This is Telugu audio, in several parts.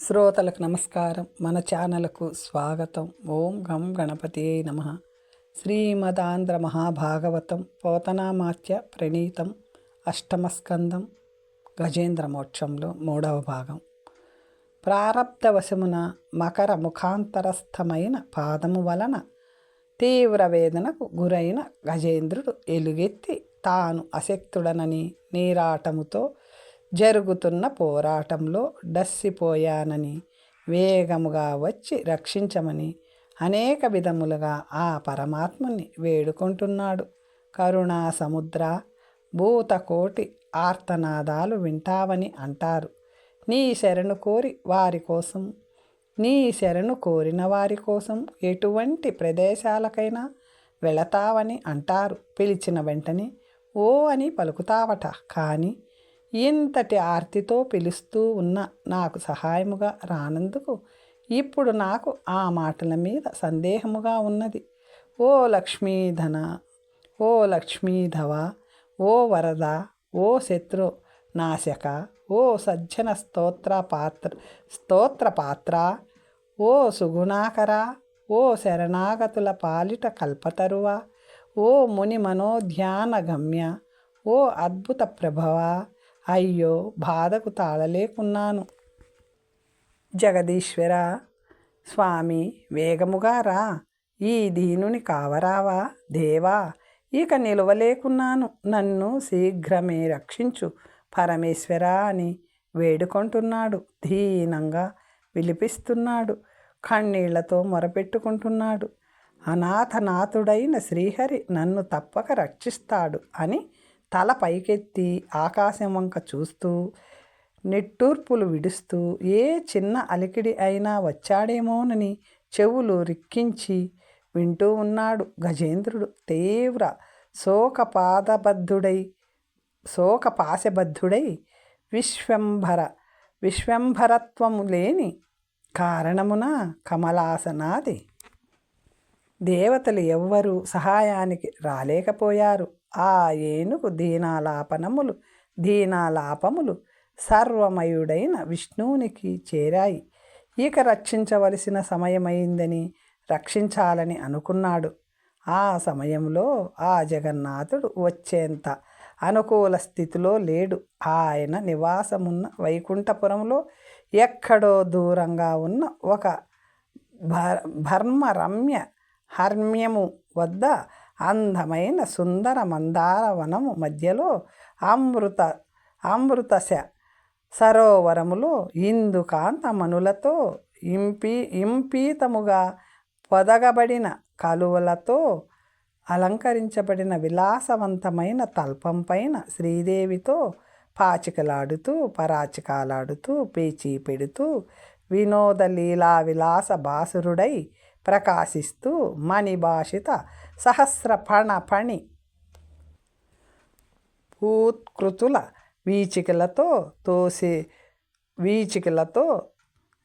శ్రోతలకు నమస్కారం. మన ఛానల్కు స్వాగతం. ఓం గం గణపతి నమ. శ్రీమదాంధ్ర మహాభాగవతం పోతనామాత్య ప్రణీతం అష్టమస్కందం గజేంద్ర మోక్షంలో మూడవ భాగం. ప్రారబ్ధవశమున మకర ముఖాంతరస్థమైన పాదము వలన తీవ్ర వేదనకు గురైన గజేంద్రుడు ఎలుగెత్తి తాను అశక్తుడనని నీరాటముతో జరుగుతున్న పోరాటంలో డస్సిపోయానని వేగముగా వచ్చి రక్షించమని అనేక విధములుగా ఆ పరమాత్మని వేడుకుంటున్నాడు. కరుణా సముద్ర భూతకోటి ఆర్తనాదాలు వింటావని అంటారు. నీ శరణు కోరి వారి కోసం నీ శరణు కోరిన వారి కోసం ఎటువంటి ప్రదేశాలకైనా వెళతావని అంటారు. పిలిచిన వెంటనే ఓ అని పలుకుతావట. కానీ ఇంతటి ఆర్తితో పిలుస్తూ ఉన్న నాకు సహాయముగా రానందుకు ఇప్పుడు నాకు ఆ మాటల మీద సందేహముగా ఉన్నది. ఓ లక్ష్మీధన ఓ లక్ష్మీధవ ఓ వరద ఓ శత్రు నాశక ఓ సజ్జన స్తోత్ర పాత్ర స్తోత్ర పాత్ర ఓ సుగుణాకర ఓ శరణాగతుల పాలిట కల్పతరువ ఓ ముని మనోధ్యాన గమ్య ఓ అద్భుత ప్రభవ అయ్యో బాధకు తాళలేకున్నాను. జగదీశ్వర స్వామి వేగముగా రా. ఈ దీనుని కావరావా? దేవా ఇక నిలవలేకున్నాను. నన్ను శీఘ్రమే రక్షించు. పరమేశ్వర అని వేడుకుంటున్నాడు. ధీనంగా విలిపిస్తున్నాడు. కన్నీళ్ళతో మొరపెట్టుకుంటున్నాడు. అనాథనాథుడైన శ్రీహరి నన్ను తప్పక రక్షిస్తాడు అని తల పైకెత్తి ఆకాశం వంక చూస్తూ నిట్టూర్పులు విడుస్తూ ఏ చిన్న అలికిడి అయినా వచ్చాడేమోనని చెవులు రిక్కించి వింటూ ఉన్నాడు గజేంద్రుడు. తీవ్ర శోకపాదబద్ధుడై శోకపాశబద్ధుడై విశ్వంభర విశ్వంభరత్వము లేని కారణమున కమలాసనాది. దేవతలు ఎవ్వరూ సహాయానికి రాలేకపోయారు. ఆ ఏనుగు దీనాలాపనములు దీనాలాపములు సర్వమయుడైన విష్ణువునికి చేరాయి. ఇక రక్షించవలసిన సమయమైందని రక్షించాలని అనుకున్నాడు. ఆ సమయంలో ఆ జగన్నాథుడు వచ్చేంత అనుకూల స్థితిలో లేడు. ఆయన నివాసమున్న వైకుంఠపురంలో ఎక్కడో దూరంగా ఉన్న ఒక భర్మ భర్మరమ్య హర్మ్యము వద్ద అందమైన సుందర మందార వనము మధ్యలో అమృత అమృతశ సరోవరములో ఇందుకాంతమనులతో ఇంపీ ఇంపీతముగా పొదగబడిన కలువలతో అలంకరించబడిన విలాసవంతమైన తల్పం పైన శ్రీదేవితో పాచికలాడుతూ పరాచికాలాడుతూ పేచీ పెడుతూ వినోద లీలా విలాస బాసురుడై ప్రకాశిస్తూ మణిభాషిత సహస్ర పణ పణి పూత్కృతుల వీచికలతో తోసే వీచికలతో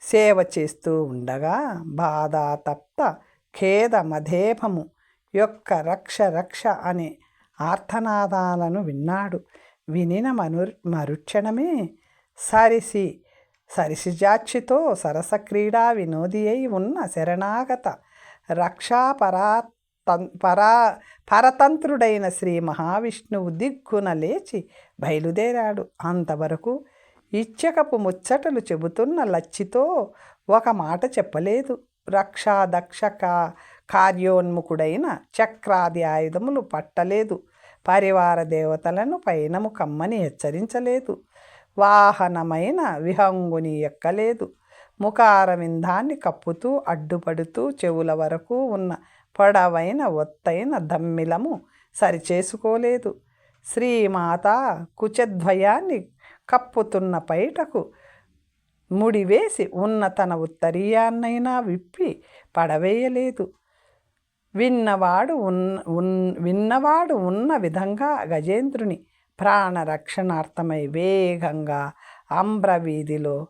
సేవ చేస్తూ ఉండగా బాధాతప్త ఖేద మధేభము యొక్క రక్ష రక్ష అనే ఆర్తనాదాలను విన్నాడు. వినిన మను మరుక్షణమే సరిసి సరిసిజాక్షితో సరస క్రీడా వినోది అయి ఉన్న శరణాగత తన్ పరా పరతంత్రుడైన శ్రీ మహావిష్ణువు దిగ్గున లేచి బయలుదేరాడు. అంతవరకు ఇచ్చకపు ముచ్చటలు చెబుతున్న లచ్చితో ఒక మాట చెప్పలేదు. రక్షాదక్షక కార్యోన్ముఖుడైన చక్రాది ఆయుధములు పట్టలేదు. పరివార దేవతలను పైనము కమ్మని హెచ్చరించలేదు. వాహనమైన విహంగుని ఎక్కలేదు. ముఖారవిందాన్ని కప్పుతూ అడ్డుపడుతూ చెవుల వరకు ఉన్న పొడవైన ఒత్తైన దమ్మిలము సరిచేసుకోలేదు. శ్రీమాత కుచద్వయాన్ని కప్పుతున్న పైటకు ముడివేసి ఉన్న తన ఉత్తరీయాన్నైనా విప్పి పడవేయలేదు. విన్నవాడు ఉన్న విన్నవాడు ఉన్న విధంగా గజేంద్రుని ప్రాణరక్షణార్థమై వేగంగా అంబ్రవీధిలో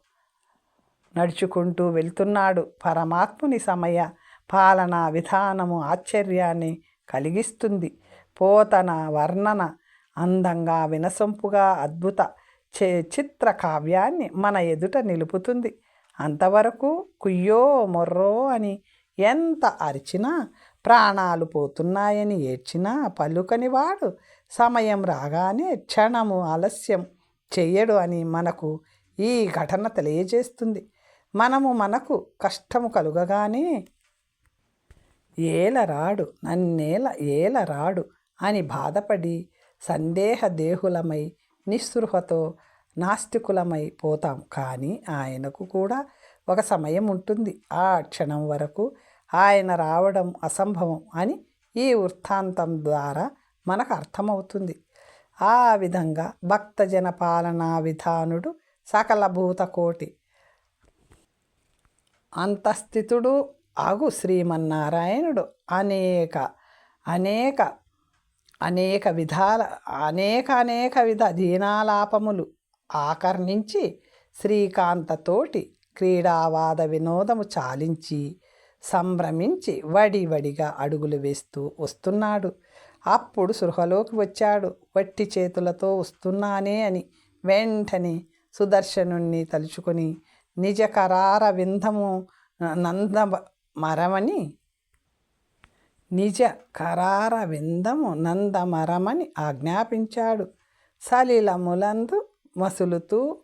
నడుచుకుంటూ వెళ్తున్నాడు. పరమాత్ముని సమయ పాలనా విధానము ఆశ్చర్యాన్ని కలిగిస్తుంది. పోతన వర్ణన అందంగా వినసొంపుగా అద్భుత చే చిత్ర కావ్యాన్ని మన ఎదుట నిలుపుతుంది. అంతవరకు కుయ్యో మొర్రో అని ఎంత అరిచినా ప్రాణాలు పోతున్నాయని ఏడ్చినా పలుకని వాడు సమయం రాగానే క్షణము ఆలస్యం చెయ్యడు అని మనకు ఈ ఘటన తెలియజేస్తుంది. మనము మనకు కష్టము కలుగగానే ఏల రాడు నన్నేల ఏల రాడు అని బాధపడి సందేహ దేహులమై నిస్పృహతో నాస్తికులమై పోతాం. కానీ ఆయనకు కూడా ఒక సమయం ఉంటుంది. ఆ క్షణం వరకు ఆయన రావడం అసంభవం అని ఈ వృత్తాంతం ద్వారా మనకు అర్థమవుతుంది. ఆ విధంగా భక్తజన పాలనా విధానుడు సకల భూతకోటి. అంతస్థితుడు ఆగు శ్రీమన్నారాయణుడు. అనేక అనేక అనేక విధాల అనేక అనేక విధ దీనాలాపములు ఆకర్ణించి శ్రీకాంతతోటి క్రీడావాద వినోదము చాలించి సంభ్రమించి వడి వడిగా అడుగులు వేస్తూ వస్తున్నాడు. అప్పుడు సృహలోకి వచ్చాడు. వట్టి చేతులతో వస్తున్నానే అని వెంటనే సుదర్శనుణ్ణి తలుచుకొని నిజ కరార వింధము నంద మరమని నిజ కరార విందము నందమరమని ఆజ్ఞాపించాడు. సలిలములందు మసులుతూ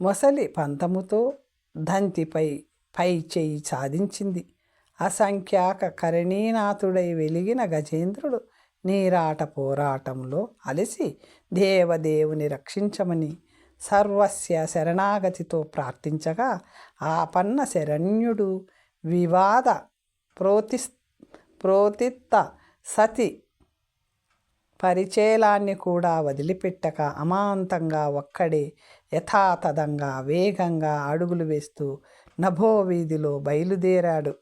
మొసలి పంతముతో దంతిపై పై చేయి సాధించింది. అసంఖ్యాక కరణీనాథుడై వెలిగిన గజేంద్రుడు నీరాట పోరాటంలో అలసి దేవదేవుని రక్షించమని సర్వస్య శరణాగతితో ప్రార్థించగా ఆపన్న శరణ్యుడు వివాద ప్రోతి ప్రోతిత్త సతి పరిచేలాన్ని కూడా వదిలిపెట్టక అమాంతంగా ఒక్కడే యథాతథంగా వేగంగా అడుగులు వేస్తూ నభో వీధిలో బయలుదేరాడు.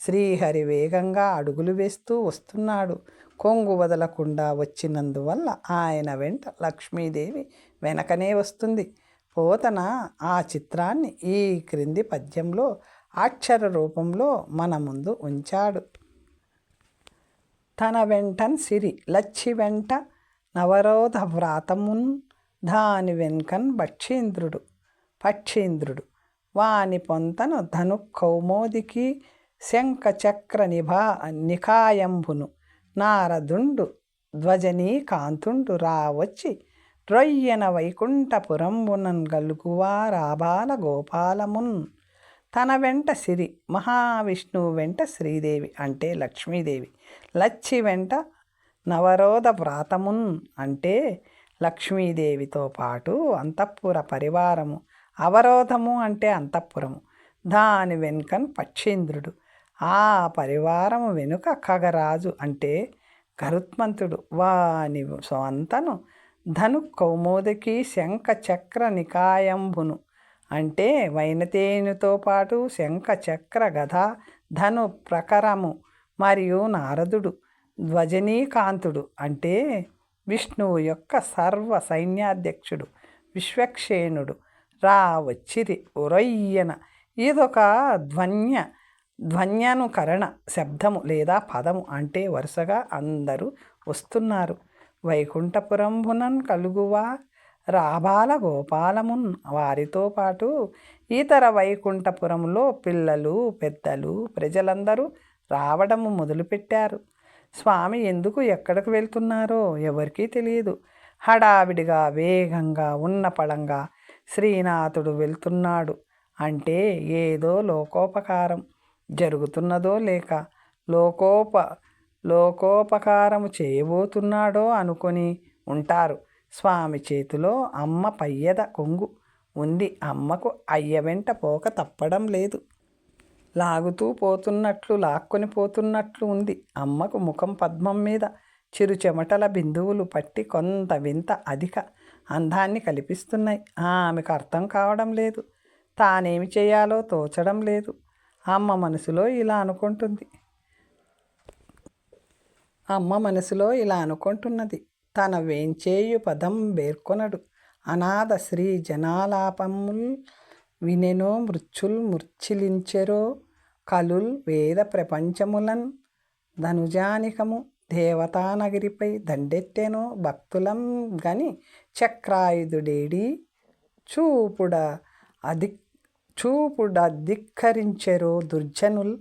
శ్రీహరి వేగంగా అడుగులు వేస్తూ వస్తున్నాడు. కొంగు వదలకుండా వచ్చినందువల్ల ఆయన వెంట లక్ష్మీదేవి వెనకనే వస్తుంది. పోతన ఆ చిత్రాన్ని ఈ క్రింది పద్యంలో అక్షర రూపంలో మన ముందు ఉంచాడు. తన వెంటన్ సిరి లచ్చి వెంట నవరోధ వ్రాతమున్ దాని వెన్కన్ భక్షీంద్రుడు పక్షీంద్రుడు. వాని పొంతను ధను కౌమోదికి శంఖ చక్ర నిభా నికాయంబును నారదుండు ధ్వజనీ కాంతుండు రావచ్చి రొయ్యన వైకుంఠపురంబునన్ గలుగువా రాబాల గోపాలమున్. తన వెంట సిరి మహావిష్ణువు వెంట శ్రీదేవి అంటే లక్ష్మీదేవి. లచ్చి వెంట నవరోధ వ్రాతమున్ అంటే లక్ష్మీదేవితో పాటు అంతఃపుర పరివారము. అవరోధము అంటే అంతఃపురము. దాని వెనుకన్ పక్షేంద్రుడు. ఆ పరివారము వెనుక ఖగరాజు అంటే గరుత్మంతుడు. వాని స్వంతను ధను కౌమోదకి శంఖ చక్ర నికాయంబును. అంటే వైనతేనుతో పాటు శంఖ చక్ర గధ ధను ప్రకరము మరియు నారదుడు ధ్వజనీకాంతుడు అంటే విష్ణువు యొక్క సర్వ సైన్యాధ్యక్షుడు విశ్వక్షేణుడు రా వచ్చిరి ఉరయ్యన. ఇదొక ధ్వన్య ధ్వన్యానుకరణ శబ్దము లేదా పదము అంటే వరుసగా అందరూ వస్తున్నారు. వైకుంఠపురంభునన్ కలుగువా? రాబాల గోపాలమున్ వారితో పాటు ఇతర వైకుంఠపురంలో పిల్లలు పెద్దలు ప్రజలందరూ రావడము మొదలుపెట్టారు. స్వామి ఎందుకు ఎక్కడికి వెళ్తున్నారో ఎవరికీ తెలియదు. హడావిడిగా వేగంగా ఉన్న పడంగా శ్రీనాథుడు వెళ్తున్నాడు. అంటే ఏదో లోకోపకారం జరుగుతున్నదో లేక లోకోప లోకోపకారము చేయబోతున్నాడో అనుకొని ఉంటారు. స్వామి చేతిలో అమ్మ పయ్యద కొంగు ఉంది. అమ్మకు అయ్య వెంట పోక తప్పడం లేదు. లాగుతూ పోతున్నట్లు లాక్కొని పోతున్నట్లు ఉంది. అమ్మకు ముఖం పద్మం మీద చిరు చెమటల బిందువులు పట్టి కొంత వింత అధిక అందాన్ని కల్పిస్తున్నాయి. ఆమెకు అర్థం కావడం లేదు. తానేమి చేయాలో తోచడం లేదు. అమ్మ మనసులో ఇలా అనుకుంటుంది. అమ్మ మనసులో ఇలా అనుకుంటున్నది. తన వేంచేయు పదం పేర్కొనడు అనాథ శ్రీ జనాలాపముల్ వినెనో మృత్యుల్ మృచ్ఛిలించెరో కలుల్ వేద ప్రపంచములన్ ధనుజానికము దేవతానగిరిపై దండెత్తెనో భక్తులం గని చక్రాయుధుడేడి చూపుడ అధి చూపుడ ధిక్కరించెరో దుర్జనుల్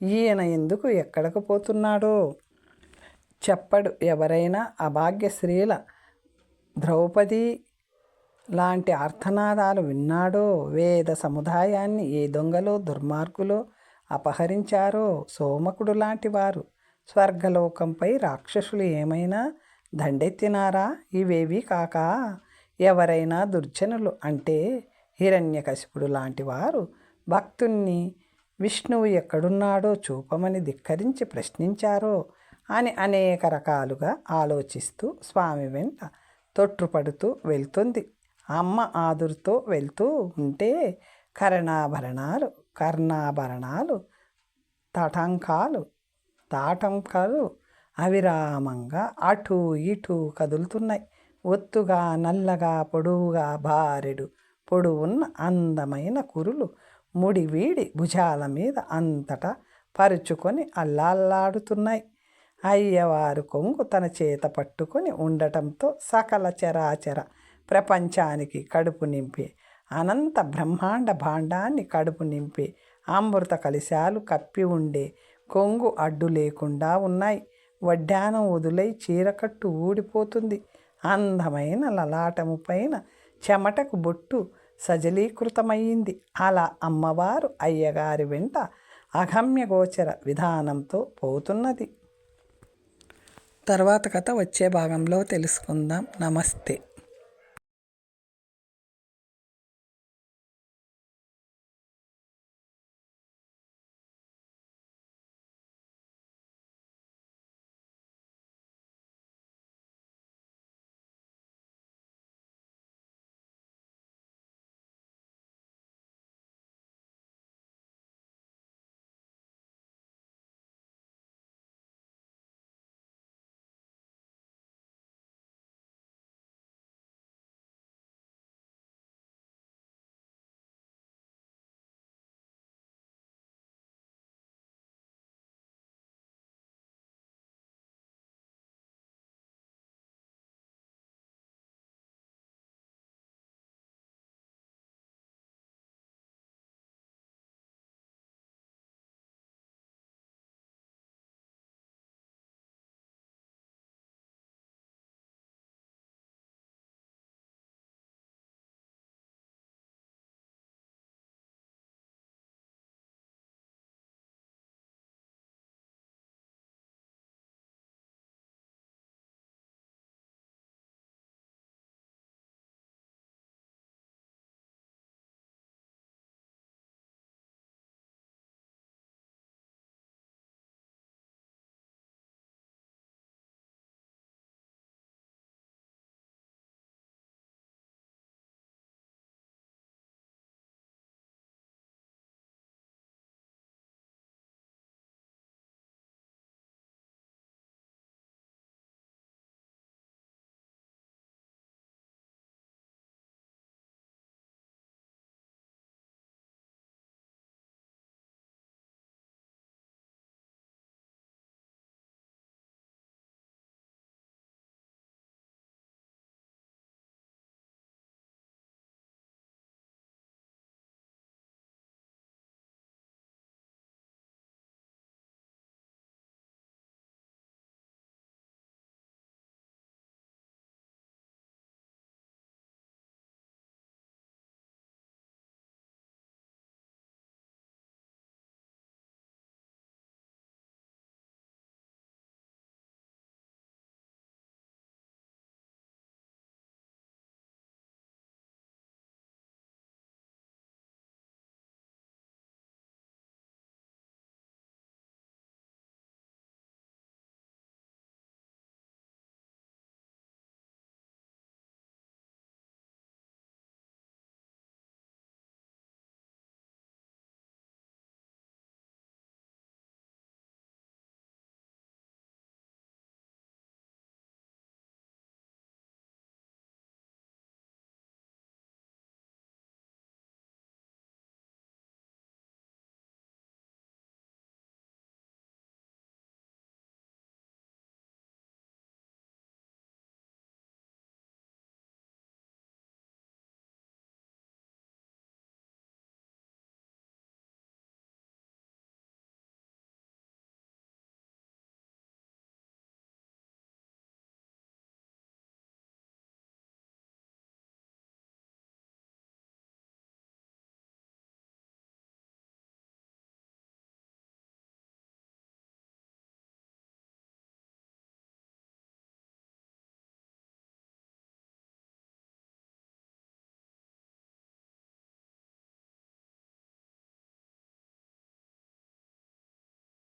ఈయన ఎందుకు ఎక్కడకు పోతున్నాడో? చెప్పడు ఎవరైనా అభాగ్య స్త్రీల ద్రౌపది లాంటి ఆర్తనాదాలు విన్నాడో వేద సముదాయాన్ని ఏ దొంగలో దుర్మార్గులో అపహరించారో సోమకుడు లాంటి వారు స్వర్గలోకంపై రాక్షసులు ఏమైనా దండెత్తినారా? ఇవేవి కాక ఎవరైనా దుర్జనులు అంటే హిరణ్యకశిపుడు లాంటి వారు భక్తుణ్ణి విష్ణువు ఎక్కడున్నాడో చూపమని ధిక్కరించి ప్రశ్నించారో అని అనేక రకాలుగా ఆలోచిస్తూ స్వామి వెంట తొట్టుపడుతూ వెళ్తుంది. అమ్మ ఆదురుతో వెళ్తూ ఉంటే కరణాభరణాలు కర్ణాభరణాలు తటంకాలు తాటంకాలు అవిరామంగా అటు ఇటు కదులుతున్నాయి. ఒత్తుగా నల్లగా పొడువుగా భారెడు పొడవున్న అందమైన కురులు ముడివీడి భుజాల మీద అంతటా పరుచుకొని అల్లాల్లాడుతున్నాయి. అయ్యవారు కొంగు తన చేత పట్టుకొని ఉండటంతో సకల చరాచర ప్రపంచానికి కడుపు నింపి అనంత బ్రహ్మాండ భాండాన్ని కడుపు నింపి అమృత కలశాలు కప్పి ఉండే కొంగు అడ్డు లేకుండా ఉన్నాయి. వడ్డానం వదులై చీరకట్టు ఊడిపోతుంది. అందమైన లలాటము పైన చెమటకు బొట్టు సజలీకృతమయ్యింది. అలా అమ్మవారు అయ్యగారి వెంట అగమ్యగోచర విధానంతో పోతున్నది. తర్వాత కథ వచ్చే భాగంలో తెలుసుకుందాం. నమస్తే.